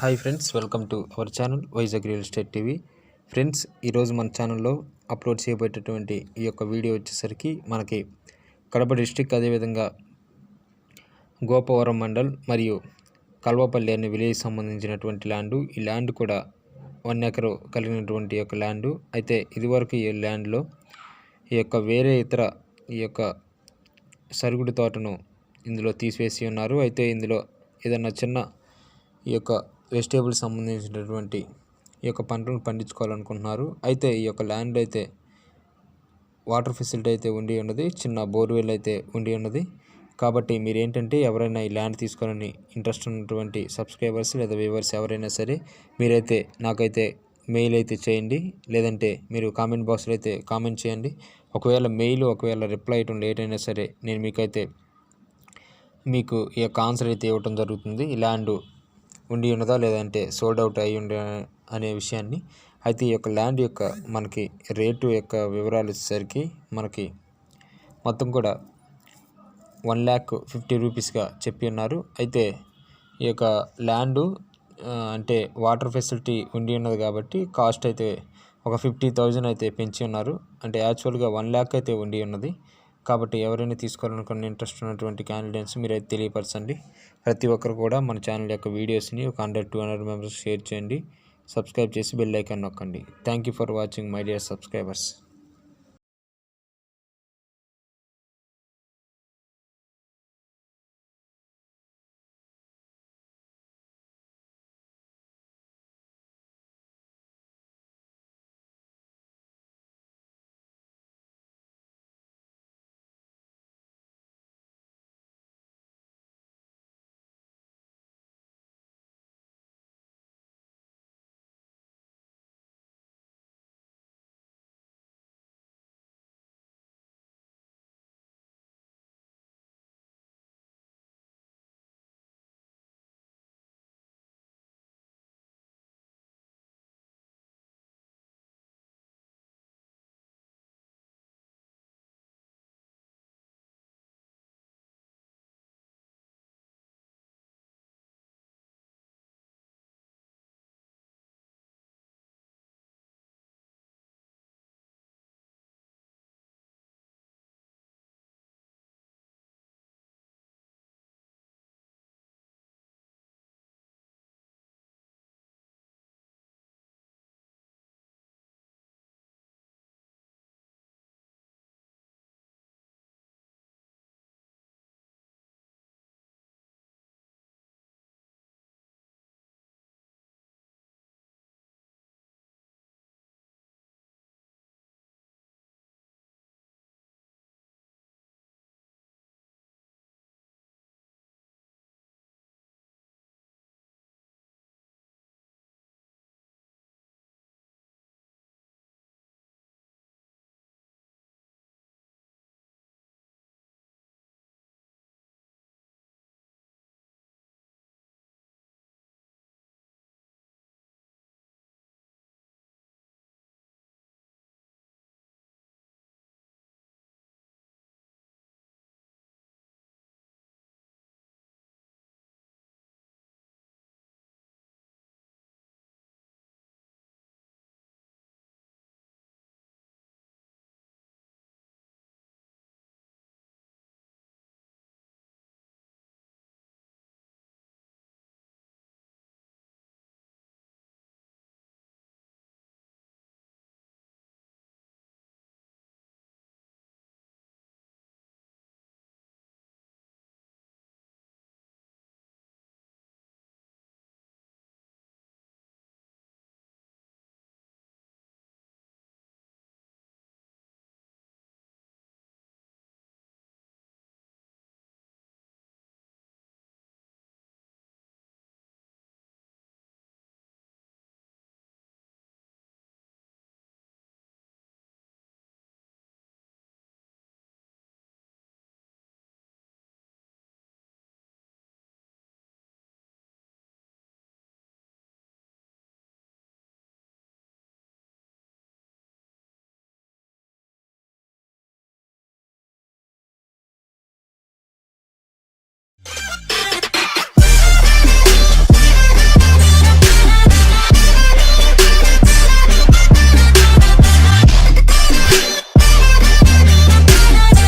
Hi friends welcome to our channel Vizag real estate TV. Friends ఈరోజు మన ఛానల్లో upload చేయబడేటటువంటి ఈ యొక్క వీడియో వచ్చేసరికి మనకి కడప డిస్టిక్ అదేవిధంగా గోపవరం మండల్ మరియు కల్వపల్లి అనే విలేజ్ సంబంధించినటువంటి ల్యాండు. ఈ ల్యాండ్ కూడా వన్ ఎకరు కలిగినటువంటి యొక్క ల్యాండు. అయితే ఇదివరకు ఈ ల్యాండ్లో ఈ యొక్క వేరే ఇతర ఈ యొక్క సరుగుడు తోటను ఇందులో తీసివేసి ఉన్నారు. అయితే ఇందులో ఏదన్నా చిన్న ఈ యొక్క వెజిటేబుల్స్ సంబంధించినటువంటి ఈ యొక్క పంటను పండించుకోవాలనుకుంటున్నారు. అయితే ఈ యొక్క ల్యాండ్ అయితే వాటర్ ఫెసిలిటీ అయితే ఉండి ఉన్నది చిన్న బోర్వెల్ అయితే ఉండి ఉన్నది. కాబట్టి మీరు ఏంటంటే ఎవరైనా ఈ ల్యాండ్ తీసుకోవాలని ఇంట్రెస్ట్ ఉన్నటువంటి సబ్స్క్రైబర్స్ లేదా వ్యూవర్స్ ఎవరైనా సరే మీరైతే నాకైతే మెయిల్ అయితే చేయండి. లేదంటే మీరు కామెంట్ బాక్స్లో అయితే కామెంట్ చేయండి. ఒకవేళ మెయిల్ ఒకవేళ రిప్లై ఇవ్వడం లేట్ అయినా సరే నేను మీకైతే మీకు ఈ యొక్క ఆన్సర్ అయితే ఇవ్వటం జరుగుతుంది. ఈ ల్యాండ్ ఉండి ఉన్నదా లేదంటే సోల్డ్ అవుట్ అయి ఉండే అనే విషయాన్ని అయితే ఈ యొక్క ల్యాండ్ యొక్క మనకి రేటు యొక్క వివరాలు వచ్చేసరికి మనకి మొత్తం కూడా వన్ ల్యాక్ ఫిఫ్టీ రూపీస్గా చెప్పి ఉన్నారు అయితే ఈ యొక్క ల్యాండు అంటే వాటర్ ఫెసిలిటీ ఉండి ఉన్నది కాబట్టి కాస్ట్ అయితే ఒక ఫిఫ్టీ థౌజండ్ అయితే పెంచి ఉన్నారు అంటే యాక్చువల్గా వన్ ల్యాక్ అయితే ఉండి ఉన్నది కాబట్టి ఎవరైనా తీసుకోవాలనుకున్న ఇంట్రెస్ట్ ఉన్నటువంటి క్యాండిడేట్స్ అయితే తెలియపరచండి. ప్రతి ఒక్కరు కూడా మన ఛానల్ యొక్క వీడియోస్ని ఒక hundred two hundred members share చేయండి. సబ్స్క్రైబ్ చేసి బెల్ ఐకాన్ నొక్కండి. Thank you for watching my dear subscribers